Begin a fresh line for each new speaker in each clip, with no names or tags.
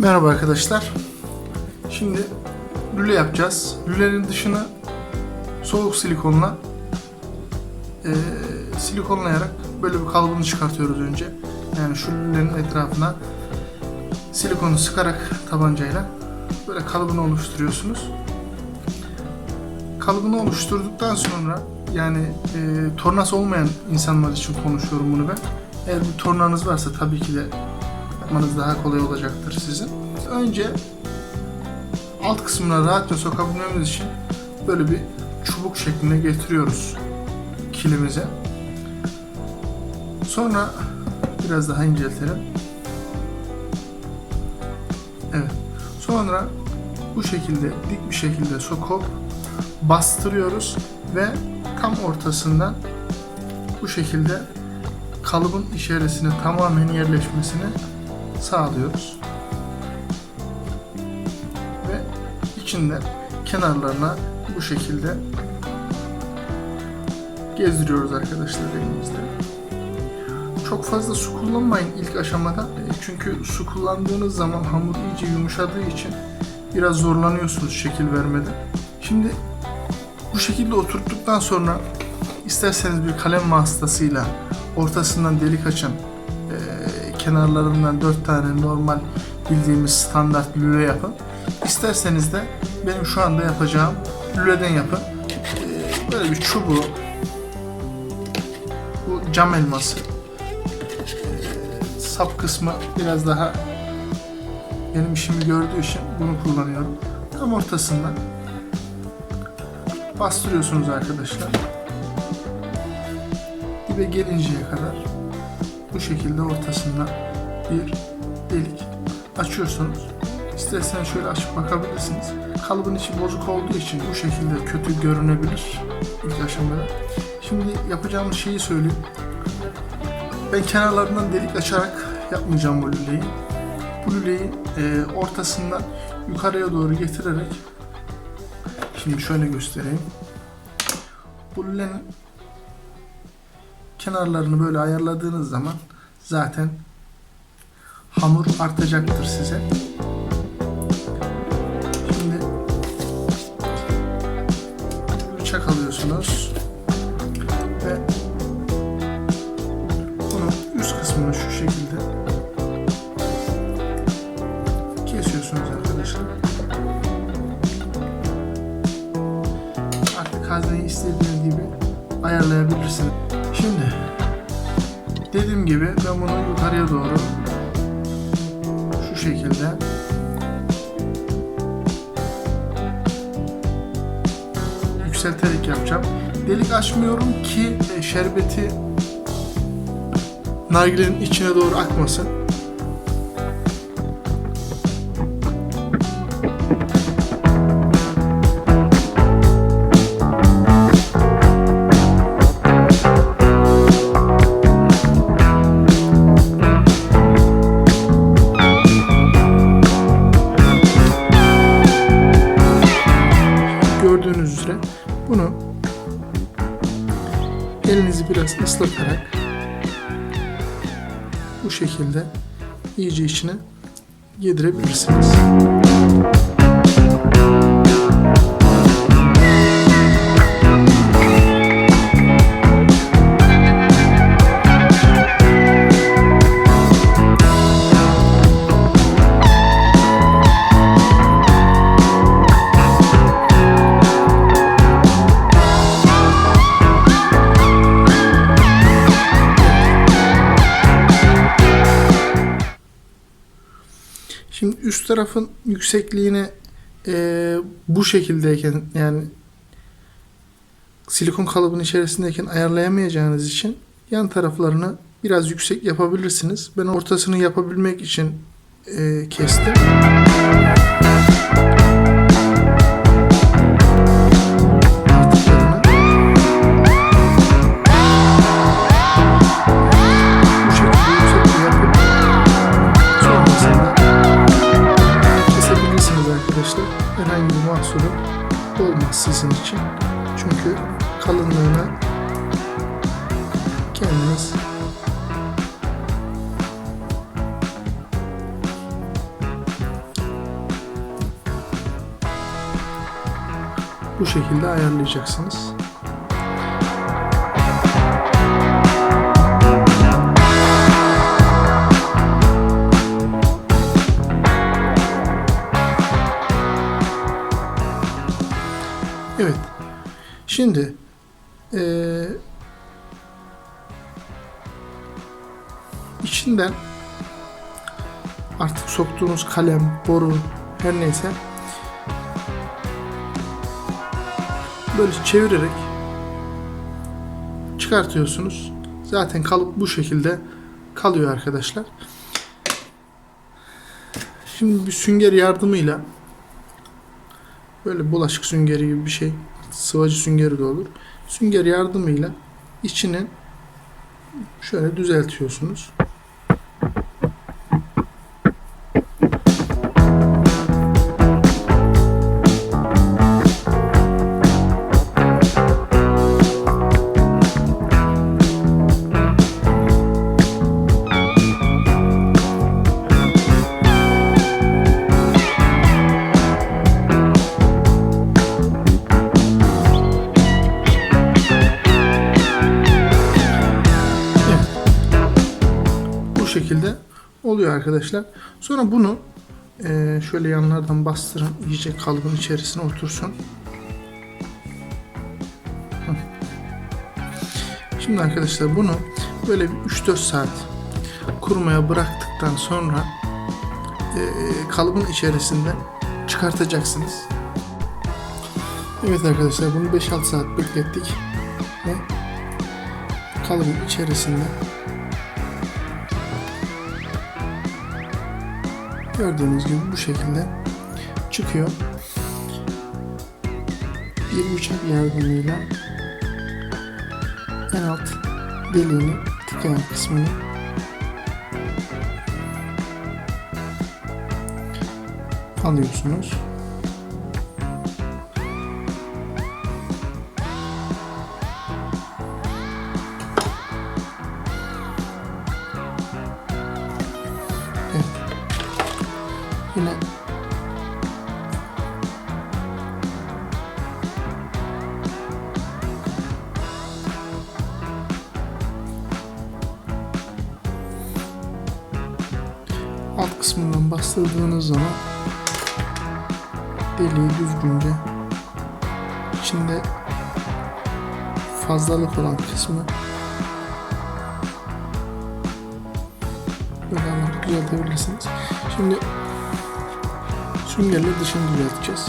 Merhaba arkadaşlar. Şimdi lüle yapacağız. Lülenin dışını soğuk silikonla eee, silikonlayarak böyle bir kalıbını çıkartıyoruz önce. Yani şu lülenin etrafına silikonu sıkarak tabancayla böyle kalıbını oluşturuyorsunuz. Kalıbını oluşturduktan sonra yani eee tornası olmayan insanlar için konuşuyorum bunu ben. Eğer bir tornanız varsa tabii ki de yapmanız daha kolay olacaktır sizin. Önce alt kısmına rahatça sokabilmemiz için böyle bir çubuk şeklinde getiriyoruz kilimize. Sonra biraz daha inceltelim. Evet. Sonra bu şekilde dik bir şekilde sokup bastırıyoruz ve tam ortasından bu şekilde kalıbın içerisine tamamen yerleşmesini sağlıyoruz. Ve içinden kenarlarına bu şekilde gezdiriyoruz arkadaşlar elimizde. Çok fazla su kullanmayın ilk aşamada. E, Çünkü su kullandığınız zaman hamur iyice yumuşadığı için biraz zorlanıyorsunuz şekil vermede. Şimdi bu şekilde oturttuktan sonra isterseniz bir kalem vasıtasıyla ortasından delik açan e, kenarlarından dört tane normal bildiğimiz standart lüle yapın. İsterseniz de benim şu anda yapacağım lüleden yapın. E, böyle bir çubuğu bu cam elması e, sap kısmı biraz daha benim işimi gördüğü için bunu kullanıyorum. Tam ortasından bastırıyorsunuz arkadaşlar. Dibe gelinceye kadar bu şekilde ortasında bir delik açıyorsunuz. İsterseniz şöyle açıp bakabilirsiniz. Kalıbın içi bozuk olduğu için bu şekilde kötü görünebilir ilk aşamada. Şimdi yapacağımız şeyi söyleyeyim. Ben kenarlarından delik açarak yapmayacağım bu lüleyi. Bu lüleyi e, ortasından yukarıya doğru getirerek şimdi şöyle göstereyim. Bu lülenin kenarlarını böyle ayarladığınız zaman zaten hamur artacaktır size. Şimdi bıçak alıyorsunuz ve bunun üst kısmını şu şekilde kesiyorsunuz arkadaşlar. Artık hazneyi istediğiniz gibi ayarlayabilirsiniz. Şimdi dediğim gibi ben bunu yukarıya doğru şu şekilde yükselterek yapacağım. Delik açmıyorum ki e, şerbeti nargilenin içine doğru akmasın. Biraz ıslatarak bu şekilde iyice içine yedirebilirsiniz. Şimdi üst tarafın yüksekliğini eee, bu şekildeyken yani silikon kalıbın içerisindeyken ayarlayamayacağınız için yan taraflarını biraz yüksek yapabilirsiniz. Ben ortasını yapabilmek için eee, kestim. farklı olmaz sizin için. Çünkü kalınlığına kendiniz bu şekilde ayarlayacaksınız. Şimdi eee içinden artık soktuğunuz kalem, boru her neyse böyle çevirerek çıkartıyorsunuz. Zaten kalıp bu şekilde kalıyor arkadaşlar. Şimdi bir sünger yardımıyla böyle bulaşık süngeri gibi bir şey sıvacı süngeri de olur. Sünger yardımıyla içini şöyle düzeltiyorsunuz. Oluyor arkadaşlar. Sonra bunu eee, şöyle yanlardan bastırın. iyice kalıbın içerisine otursun. Şimdi arkadaşlar bunu böyle bir 3-4 saat kurumaya bıraktıktan sonra eee, kalıbın içerisinde çıkartacaksınız. Evet arkadaşlar bunu 5-6 saat beklettik ve kalıbın içerisinde Gördüğünüz gibi bu şekilde çıkıyor. Bir bıçak yardımıyla en alt deliğini tıkayan kısmını alıyorsunuz. Bastırdığınız zaman deliği düzgünce içinde fazlalık olan kısmı böyle alarak düzeltebilirsiniz. Şimdi süngerle dışını düzelteceğiz.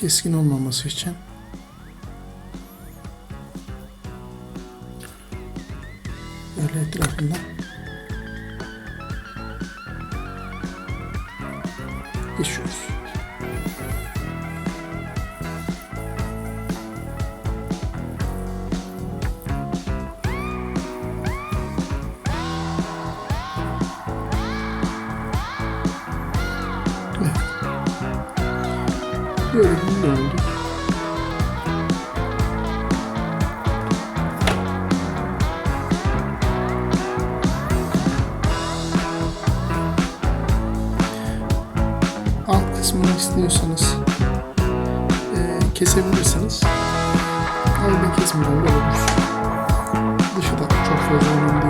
Keskin olmaması için. Böyle etrafından geçiyoruz. Böyle döndük. Alt kısmını istiyorsanız e, kesebilirsiniz. Ama ben kesmeyeceğim de olur. Dışı da çok fazla önemli